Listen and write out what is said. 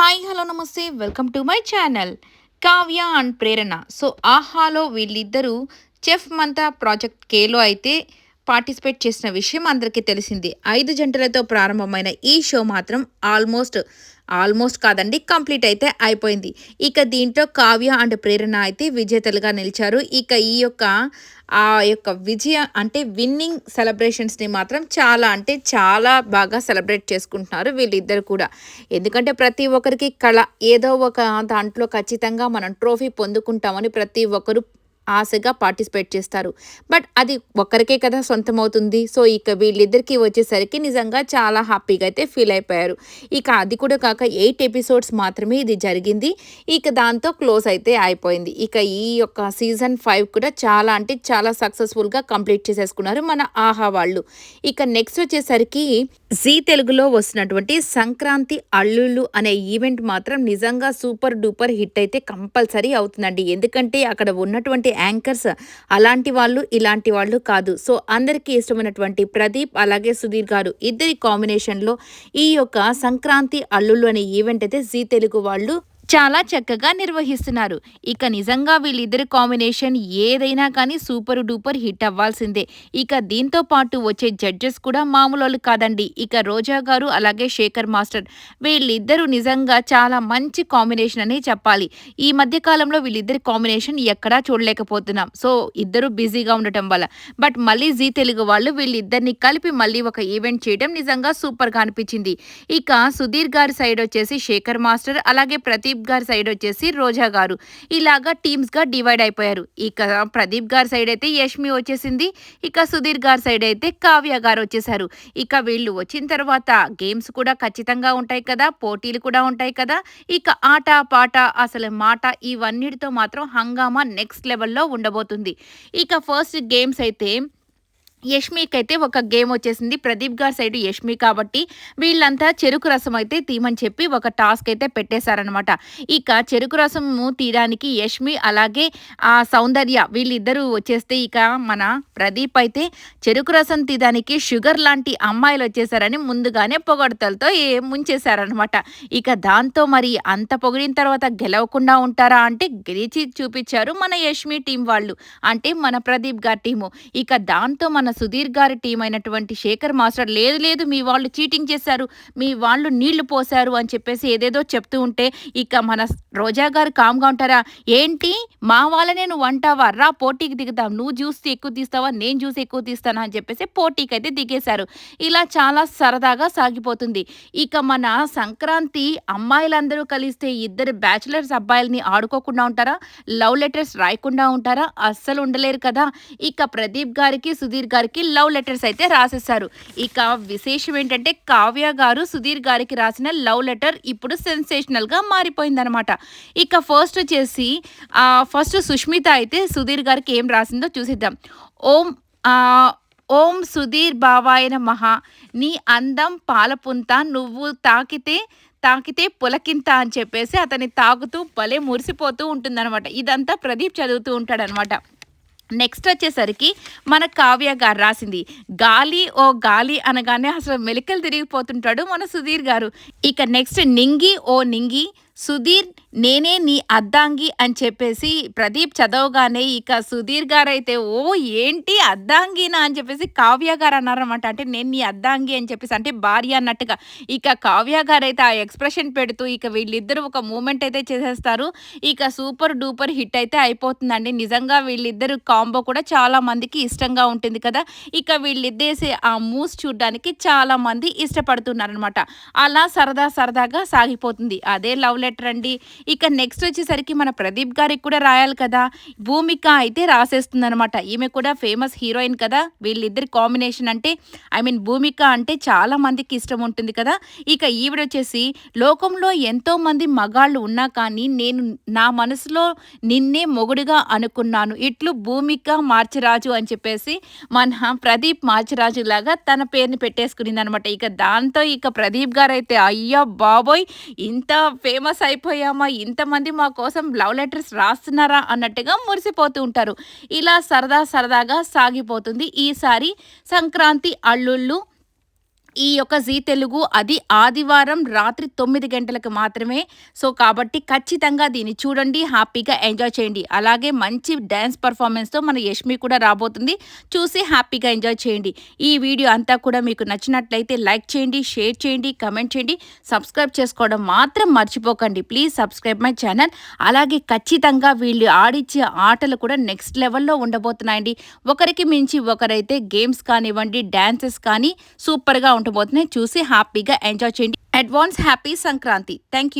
Hi hello నమస్తే. Welcome to my channel Kavya and Prerana so ఆహాలో వీళ్ళిద్దరూ chef మంతా project Khelo అయితే పార్టిసిపేట్ చేసిన విషయం అందరికీ తెలిసింది. ఐదు జంటలతో ప్రారంభమైన ఈ షో మాత్రం ఆల్మోస్ట్ ఆల్మోస్ట్ కాదండి కంప్లీట్ అయితే అయిపోయింది. ఇక దీంట్లో కావ్య అండ్ ప్రేరణ అయితే విజేతలుగా నిలిచారు. ఇక ఈ యొక్క ఆ యొక్క విజయ అంటే విన్నింగ్ సెలబ్రేషన్స్ని మాత్రం చాలా అంటే చాలా బాగా సెలబ్రేట్ చేసుకుంటున్నారు వీళ్ళిద్దరు కూడా. ఎందుకంటే ప్రతి ఒక్కరికి కళ ఏదో ఒక దాంట్లో ఖచ్చితంగా మనం ట్రోఫీ పొందుకుంటామని ప్రతి ఒక్కరు ఆశగా పార్టిసిపేట్ చేస్తారు. బట్ అది ఒక్కరికే కదా సొంతం అవుతుంది సో ఇక వీళ్ళిద్దరికి వచ్చేసరికి నిజంగా చాలా హ్యాపీగా అయితే ఫీల్ అయిపోయారు. ఇక అది కూడా కాక ఎయిట్ ఎపిసోడ్స్ మాత్రమే ఇది జరిగింది. ఇక దాంతో క్లోజ్ అయితే అయిపోయింది. ఇక ఈ యొక్క సీజన్ ఫైవ్ కూడా చాలా అంటే చాలా సక్సెస్ఫుల్గా కంప్లీట్ చేసేసుకున్నారు మన ఆహా వాళ్ళు. ఇక నెక్స్ట్ వచ్చేసరికి జీ తెలుగులో వస్తున్నటువంటి సంక్రాంతి అల్లుళ్ళు అనే ఈవెంట్ మాత్రం నిజంగా సూపర్ డూపర్ హిట్ అయితే కంపల్సరీ అవుతుందండి. ఎందుకంటే అక్కడ ఉన్నటువంటి యాంకర్స్ అలాంటి వాళ్ళు ఇలాంటి వాళ్ళు కాదు. సో అందరికీ ఇష్టమైనటువంటి ప్రదీప్ అలాగే సుధీర్ గారు ఇద్దరి కాంబినేషన్లో ఈ యొక్క సంక్రాంతి అల్లుళ్ళు అనే ఈవెంట్ అయితే జీ తెలుగు వాళ్ళు చాలా చక్కగా నిర్వహిస్తున్నారు. ఇక నిజంగా వీళ్ళిద్దరి కాంబినేషన్ ఏదైనా కానీ సూపర్ డూపర్ హిట్ అవ్వాల్సిందే. ఇక దీంతో పాటు వచ్చే జడ్జెస్ కూడా మామూలు కాదండి. ఇక రోజా గారు అలాగే శేఖర్ మాస్టర్ వీళ్ళిద్దరూ నిజంగా చాలా మంచి కాంబినేషన్ అని చెప్పాలి. ఈ మధ్య కాలంలో వీళ్ళిద్దరి కాంబినేషన్ ఎక్కడా చూడలేకపోతున్నాం. సో ఇద్దరు బిజీగా ఉండటం వల్ల. బట్ మళ్ళీ జీ తెలుగు వాళ్ళు వీళ్ళిద్దరిని కలిపి మళ్ళీ ఒక ఈవెంట్ చేయడం నిజంగా సూపర్గా అనిపించింది. ఇక సుధీర్ గారి సైడ్ వచ్చేసి శేఖర్ మాస్టర్ అలాగే ప్రదీప్ ప్రదీప్ గారి సైడ్ వచ్చేసి రోజా గారు. ఇలాగా టీమ్స్గా డివైడ్ అయిపోయారు. ఇక ప్రదీప్ గారి సైడ్ అయితే యష్మి వచ్చేసింది. ఇక సుధీర్ గారి సైడ్ అయితే కావ్య గారు వచ్చేసారు. ఇక వీళ్ళు వచ్చిన తర్వాత గేమ్స్ కూడా ఖచ్చితంగా ఉంటాయి కదా పోటీలు కూడా ఉంటాయి కదా. ఇక ఆట పాట అసలు మాట ఇవన్నిటితో మాత్రం హంగామా నెక్స్ట్ లెవెల్లో ఉండబోతుంది. ఇక ఫస్ట్ గేమ్స్ అయితే యష్మిక్ అయితే ఒక గేమ్ వచ్చేసింది. ప్రదీప్ గారి సైడ్ యష్మి కాబట్టి వీళ్ళంతా చెరుకు రసం అయితే తీమని చెప్పి ఒక టాస్క్ అయితే పెట్టేశారనమాట ఇక చెరుకు రసము తీయడానికి యష్మి అలాగే ఆ సౌందర్య వీళ్ళిద్దరూ వచ్చేస్తే ఇక మన ప్రదీప్ అయితే చెరుకు రసం తీయడానికి షుగర్ లాంటి అమ్మాయిలు వచ్చేసారని ముందుగానే పొగడతలతో ముంచేశారనమాట ఇక దాంతో మరి అంత పొగిడిన తర్వాత గెలవకుండా ఉంటారా అంటే గెలిచి చూపించారు మన యష్మి టీం వాళ్ళు. అంటే మన ప్రదీప్ గారి టీము. ఇక దాంతో మన సుధీర్ గారి టీం అయినటువంటి శేఖర్ మాస్టర్ లేదు లేదు మీ వాళ్ళు చీటింగ్ చేశారు మీ వాళ్ళు నీళ్ళు పోశారు అని చెప్పేసి ఏదేదో చెప్తూ ఉంటే ఇక మన రోజా గారు కామ్గా ఉంటారా? ఏంటి? మా వాళ్ళనే నువ్వు అంటావా? రా పోటీకి దిగుతావు నువ్వు జ్యూస్ ఎక్కువ తీస్తావా? నేను జ్యూస్ ఎక్కువ తీస్తానా? అని చెప్పేసి పోటీకి అయితే దిగేశారు. ఇలా చాలా సరదాగా సాగిపోతుంది. ఇక మన సంక్రాంతి అమ్మాయిలందరూ కలిస్తే ఇద్దరు బ్యాచులర్స్ అబ్బాయిలని ఆడుకోకుండా ఉంటారా? లవ్ లెటర్స్ రాయకుండా ఉంటారా? అస్సలు ఉండలేరు కదా? ఇక ప్రదీప్ గారికి సుధీర్ గారికి లవ్ లెటర్స్ అయితే రాసేసారు ఇక విశేషం ఏంటంటే కావ్య గారు సుధీర్ గారికి రాసిన లవ్ లెటర్ ఇప్పుడు సెన్సేషనల్గా మారిపోయిందనమాట ఇక ఫస్ట్ వచ్చేసి ఫస్ట్ సుష్మిత అయితే సుధీర్ గారికి ఏం రాసిందో చూసిద్దాం. ఓం ఓం సుధీర్ బావాయన మహా నీ అందం పాలపుంత నువ్వు తాకితే తాకితే పులకింత అని చెప్పేసి అతన్ని తాకుతూ భలే మురిసిపోతూ ఉంటుందన్నమాట. ఇదంతా ప్రదీప్ చదువుతూ ఉంటాడనమాట నెక్స్ట్ వచ్చేసరికి మన కావ్య గారు రాసింది గాలి ఓ గాలి అనగానే అసలు మెలికలు తిరిగిపోతుంటాడు మన సుధీర్ గారు. ఇక నెక్స్ట్ నింగి ఓ నింగి సుధీర్ నేనే నీ అద్దాంగి అని చెప్పేసి ప్రదీప్ చదవగానే ఇక సుధీర్ గారు అయితే ఓ ఏంటి అద్దాంగినా? అని చెప్పేసి కావ్య గారు అన్నారనమాట అంటే నేను నీ అద్దాంగి అని చెప్పేసి అంటే భార్య అన్నట్టుగా. ఇక కావ్య గారు అయితే ఆ ఎక్స్ప్రెషన్ పెడుతూ ఇక వీళ్ళిద్దరు ఒక మూమెంట్ అయితే చేసేస్తారు. ఇక సూపర్ డూపర్ హిట్ అయితే అయిపోతుందండి. నిజంగా వీళ్ళిద్దరు కాంబో కూడా చాలా మందికి ఇష్టంగా ఉంటుంది కదా. ఇక వీళ్ళిద్దేసి ఆ మూవ్స్ చూడడానికి చాలా మంది ఇష్టపడుతున్నారనమాట అలా సరదా సరదాగా సాగిపోతుంది. అదే లవ్ లెటర్ అండి. ఇక నెక్స్ట్ వచ్చేసరికి మన ప్రదీప్ గారికి కూడా రాయాలి కదా. భూమిక అయితే రాసేస్తుంది అనమాట ఈమె కూడా ఫేమస్ హీరోయిన్ కదా. వీళ్ళిద్దరి కాంబినేషన్ అంటే ఐ మీన్ భూమిక అంటే చాలా మందికి ఇష్టం ఉంటుంది కదా. ఇక ఈవిడ వచ్చేసి లోకంలో ఎంతో మంది మగాళ్ళు ఉన్నా కానీ నేను నా మనసులో నిన్నే మొగుడుగా అనుకున్నాను. ఇట్లు భూమిక మార్చిరాజు అని చెప్పేసి మన ప్రదీప్ మార్చిరాజు లాగా తన పేరుని పెట్టేసుకునింది అనమాట ఇక దాంతో ఇక ప్రదీప్ గారు అయితే అయ్యా బాబోయ్! ఇంత ఫేమస్ అయిపోయామా ఇంతమంది మా కోసం లవ్ లెటర్స్ రాస్తున్నారా అన్నట్టుగా మురిసిపోతూ ఉంటారు. ఇలా సరదా సరదాగా సాగిపోతుంది. ఈసారి సంక్రాంతి అల్లుళ్ళు ఈ యొక్క జీ తెలుగు అది ఆదివారం రాత్రి తొమ్మిది గంటలకు మాత్రమే. సో కాబట్టి ఖచ్చితంగా దీన్ని చూడండి హ్యాపీగా ఎంజాయ్ చేయండి. అలాగే మంచి డ్యాన్స్ పర్ఫార్మెన్స్తో మన యష్మి కూడా రాబోతుంది. చూసి హ్యాపీగా ఎంజాయ్ చేయండి. ఈ వీడియో అంతా కూడా మీకు నచ్చినట్లయితే లైక్ చేయండి షేర్ చేయండి కమెంట్ చేయండి. సబ్స్క్రైబ్ చేసుకోవడం మాత్రం మర్చిపోకండి. Please subscribe my channel. అలాగే ఖచ్చితంగా వీళ్ళు ఆడిచ్చే ఆటలు కూడా నెక్స్ట్ లెవెల్లో ఉండబోతున్నాయండి. ఒకరికి మించి ఒకరైతే గేమ్స్ కానివ్వండి డ్యాన్సెస్ కానీ సూపర్గా ఉండబోతున్నాయి చూసి హ్యాపీగా ఎంజాయ్ చేయండి. Advance happy Sankranti. Thank you